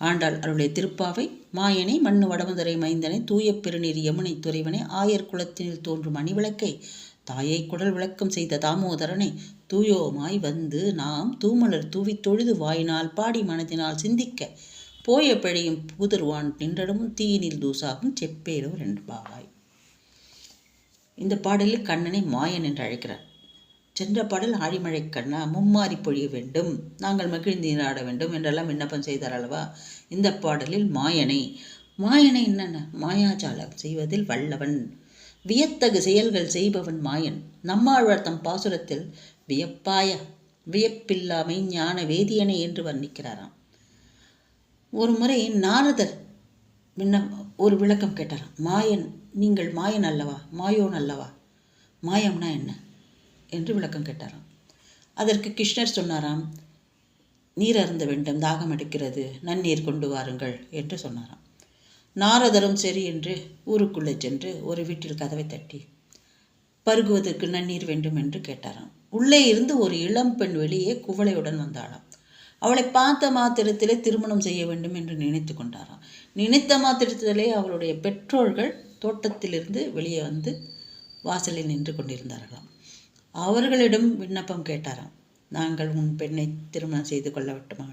ஆண்டாள் அருளை திருப்பாவை மாயனை மண்ணு வடமுதரை மைந்தனை தூய பெருநீர் யமுனை துறைவனை ஆயர் குலத்தினில் தோன்றும் அணிவிளக்கை தாயை குடல் விளக்கம் செய்த தாமோதரனை தூயோமாய் வந்து நாம் தூமலர் தூவித் தொழுது வாயினால் பாடி மனதினால் சிந்திக்க போய பிழையும் புதர்வான் நின்றடமும் தீயினில் தூசாகும் செப்பேலோ ரெண்டு பாவாய். இந்த பாடலில் கண்ணனை மாயன் என்று அழைக்கிறார். சென்ற பாடல் ஆழிமழை கண்ணா மும்மாறி பொழிய வேண்டும் நாங்கள் மகிழ்ந்து நீராட வேண்டும் என்றெல்லாம் விண்ணப்பம் செய்தார் அல்லவா? இந்த பாடலில் மாயனை. மாயனை என்னென்ன? மாயாஜாலம் செய்வதில் வல்லவன். வியத்தகு செயல்கள் செய்பவன் மாயன். நம்மாழ்வார் தம் பாசுரத்தில் வியப்பாய? வியப்பில்லாமை ஞான வேதியனை என்று வர்ணிக்கிறாராம். ஒரு முறை நாரதர் முன்ன ஒரு விளக்கம் கேட்டாராம். மாயன் நீங்கள் மாயன் அல்லவா? மாயோன் அல்லவா? மாயம்னா என்ன? என்று விளக்கம் கேட்டாராம். அதற்கு கிருஷ்ணர் சொன்னாராம் நீர் அருந்த வேண்டும் தாகம் அடிக்கிறது நன்னீர் கொண்டு வாருங்கள் என்று சொன்னாராம். நாரதரும் சரி என்று ஊருக்குள்ளே சென்று ஒரு வீட்டில் கதவை தட்டி பருகுவதற்கு நன்னீர் வேண்டும் என்று கேட்டாராம். உள்ளே இருந்து ஒரு இளம் பெண் வெளியே குவளையுடன் வந்தாளாம். அவளை பார்த்த மாத்திரத்திலே திருமணம் செய்ய வேண்டும் என்று நினைத்து கொண்டாராம். நினைத்த மாத்திரத்திலே அவளுடைய பெற்றோர்கள் தோட்டத்திலிருந்து வெளியே வந்து வாசலில் நின்று கொண்டிருந்தார்களாம். அவர்களிடம் விண்ணப்பம் கேட்டாராம். நாங்கள் உன் பெண்ணை திருமணம் செய்து கொள்ள விட்டுமா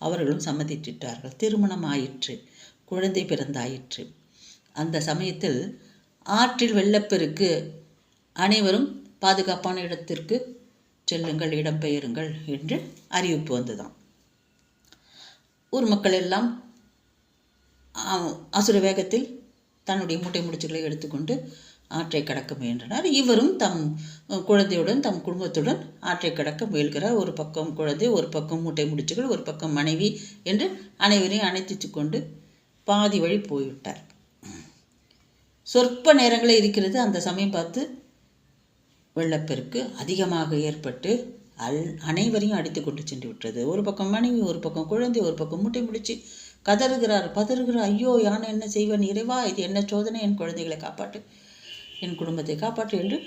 அவர்களும் சம்மதித்திட்டார்கள். திருமணம் ஆயிற்று. குழந்தை பிறந்தாயிற்று. அந்த சமயத்தில் ஆற்றில் வெள்ளப்பெருக்கு. அனைவரும் பாதுகாப்பான இடத்திற்கு செல்லுங்கள் இடம்பெயருங்கள் என்று அறிவிப்பு வந்ததாம். ஊர் மக்கள் எல்லாம் அசுர வேகத்தில் தன்னுடைய மூட்டை முடிச்சுகளை எடுத்துக்கொண்டு ஆற்றை கடக்க முயன்றனர். இவரும் தம் குழந்தையுடன் தம் குடும்பத்துடன் ஆற்றை கடக்க முயல்கிறார். ஒரு பக்கம் குழந்தை ஒரு பக்கம் மூட்டை முடிச்சுகள் ஒரு பக்கம் மனைவி என்று அனைவரையும் அணைத்துச்சு கொண்டு பாதி வழி போய்விட்டார். சொற்ப நேரங்களே இருக்கிறது. அந்த சமயம் பார்த்து வெள்ளப்பெருக்கு அதிகமாக ஏற்பட்டு அல் அனைவரையும் அடித்து கொண்டு சென்று விட்டது. ஒரு பக்கம் மனைவி ஒரு பக்கம் குழந்தை ஒரு பக்கம் மூட்டை முடிச்சு கதறுகிறார். பதறுகிறார். ஐயோ யானை என்ன செய்வன்? இறைவா இது என்ன சோதனை? என் குழந்தைகளை காப்பாற்று. என் குடும்பத்தை காப்பாற்று என்று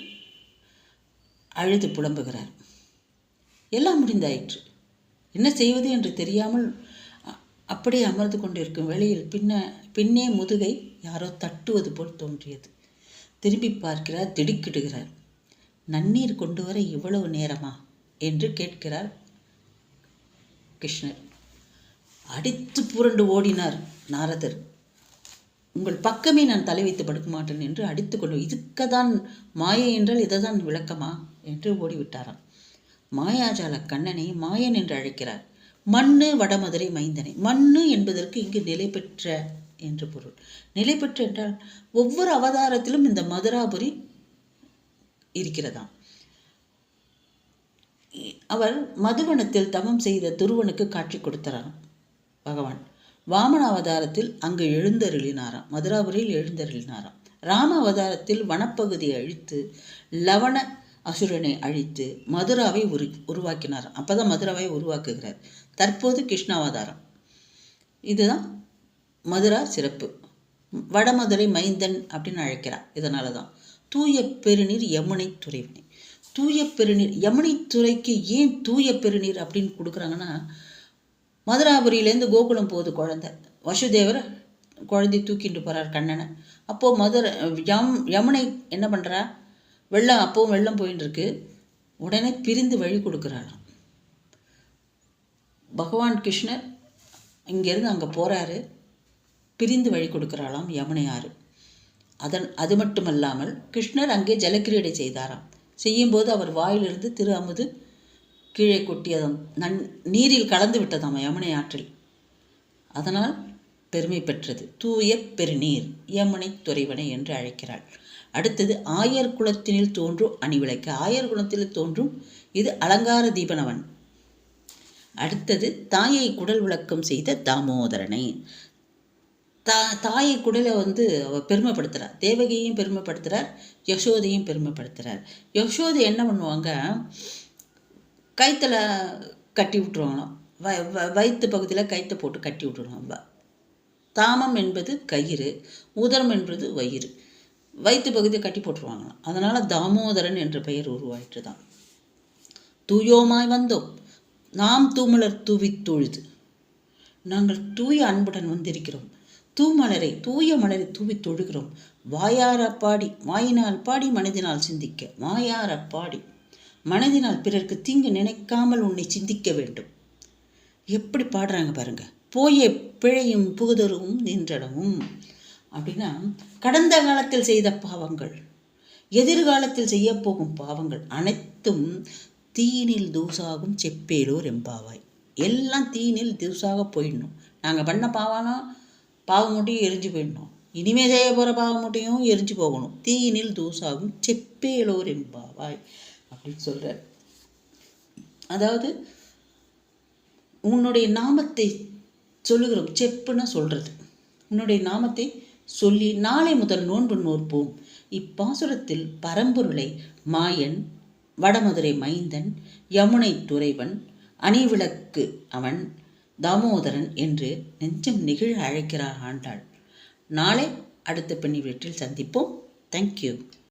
அழுது புலம்புகிறார். எல்லாம் முடிந்தாயிற்று. என்ன செய்வது என்று தெரியாமல் அப்படியே அமர்ந்து கொண்டிருக்கும் வேளையில் பின்ன பின்னே முதுகை யாரோ தட்டுவது போல் தோன்றியது. திரும்பி பார்க்கிறார் திடுக்கிடுகிறார். நன்னீர் கொண்டு வர இவ்வளவு நேரமா? என்று கேட்கிறார் கிருஷ்ணர். அடித்து புரண்டு ஓடினார் நாரதர். உங்கள் பக்கமே நான் தலை வைத்து படுக்க மாட்டேன் என்று அடித்துக்கொண்டு இதுக்கதான் மாயை என்றால் இதை தான் விளக்கமா? என்று ஓடிவிட்டாராம். மாயாஜால கண்ணனை மாயன் என்று அழைக்கிறார். மண்ணு வடமதுரை மைந்தனை. மண்ணு என்பதற்கு இங்கு நிலை பெற்ற என்று பொருள். நிலை பெற்ற என்றால் ஒவ்வொரு அவதாரத்திலும் இந்த மதுராபுரி இருக்கிறதாம். அவர் மதுவனத்தில் தவம் செய்த துருவனுக்கு காட்சி கொடுத்தாராம் பகவான். வாமன அவதாரத்தில் அங்கு எழுந்தருளினாராம். மதுராபுரியில் எழுந்தருளினாராம். ராம அவதாரத்தில் வனப்பகுதியை அழித்து லவண அசுரனை அழித்து மதுராவை உரு உருவாக்கினார் அப்போதான் மதுராவை உருவாக்குகிறார். தற்போது கிருஷ்ணாவதாரம். இதுதான் மதுரா சிறப்பு. வடமதுரை மைந்தன் அப்படின்னு அழைக்கிறார். இதனால தான் தூய பெருநீர் யமுனை துறைவினை. தூய பெருநீர் யமுனை துறைக்கு ஏன் தூய பெருநீர் அப்படின்னு கொடுக்குறாங்கன்னா மதுராபுரியிலேருந்து கோகுலம் போகுது குழந்த. வசுதேவர் குழந்தை தூக்கிட்டு போகிறார் கண்ணனை. அப்போது மதுரை யம் யமுனை என்ன பண்ணுறா வெள்ளம் அப்போவும் வெள்ளம் போயின்னு இருக்கு உடனே பிரிந்து வழி கொடுக்குறாராம். பகவான் கிருஷ்ணர் இங்கேருந்து அங்கே போகிறாரு பிரிந்து வழி கொடுக்குறாளாம் யமுனையாறு. அதன் அது மட்டுமல்லாமல் கிருஷ்ணர் அங்கே ஜலக்கிரீடை செய்தாராம். செய்யும்போது அவர் வாயிலிருந்து திரு அமுது கீழே கொட்டியதாம் நன் நீரில் கலந்து விட்டதாம் யமுனை ஆற்றில். அதனால் பெருமை பெற்றது. தூய பெருநீர் யமுனை துறைவனை என்று அழைக்கிறாள். அடுத்தது ஆயர் குலத்தினில் தோன்றும் அணிவிளக்கு ஆயர் குலத்தில் தோன்றும் இது அலங்கார தீபனவன். அடுத்தது தாயை குடல் விளக்கம் செய்த தாமோதரனை. தா தாயை குடலை வந்து அவ பெருமைப்படுத்துகிறார் தேவகியையும் பெருமைப்படுத்துகிறார் யசோதையும் பெருமைப்படுத்துகிறார் யசோதை என்ன பண்ணுவாங்க? கைத்தில் கட்டி விட்ருவாங்களாம் வ வ வயிற்று பகுதியில் கைத்தை போட்டு கட்டி விட்டுருவாங்க தாமம் என்பது கயிறு உதரம் என்பது வயிறு. வயிற்று பகுதியை கட்டி போட்டுருவாங்களாம். அதனால் தாமோதரன் என்ற பெயர் உருவாயிட்டு தான் தூயோமாய் வந்தோம். நாம் தூமலர் தூவி தொழுது நாங்கள் தூய அன்புடன் வந்திருக்கிறோம். தூமலரை தூய மலரை தூவி தொழுகிறோம் வாயார பாடி வாயினால் பாடி மனதினால் சிந்திக்க. வாயார பாடி. மனதினால் பிறருக்கு தீங்கு நினைக்காமல் உன்னை சிந்திக்க வேண்டும். எப்படி பாடுறாங்க பாருங்க. போயே பிழையும் புகுதரும் நின்றடவும். அப்படின்னா கடந்த காலத்தில் செய்த பாவங்கள் எதிர்காலத்தில் செய்யப்போகும் பாவங்கள் அனைத்தும் தீனில் தூசாகும் செப்பேலோர் எம்பாவாய். எல்லாம் தீனில் தூசாக போயிடணும். நாங்கள் பண்ண பாவம்லாம் பாவம் மட்டும் எரிஞ்சு போயிடணும். இனிமே செய்ய போகிற பாவம் மட்டும் எரிஞ்சு போகணும். தீனில் தூசாகும் செப்பேலோர் எம்பாவாய். அப்படின்னு சொல்கிறார் அதாவது உன்னுடைய நாமத்தை சொல்லுகிறோம் செப்புன்னு சொல்கிறது உன்னுடைய நாமத்தை சொல்லி நாளை முதல் நோன்பு நோற்போம். இப்பாசுரத்தில் பரம்பொருளை மாயன் வடமதுரை மைந்தன் யமுனை துறைவன் அணிவிளக்கு அவன் தாமோதரன் என்று நெஞ்சம் நெகிழ அழைக்கிறார் ஆண்டாள். நாளை அடுத்த பெண்ணி வீட்டில் சந்திப்போம். தேங்க்யூ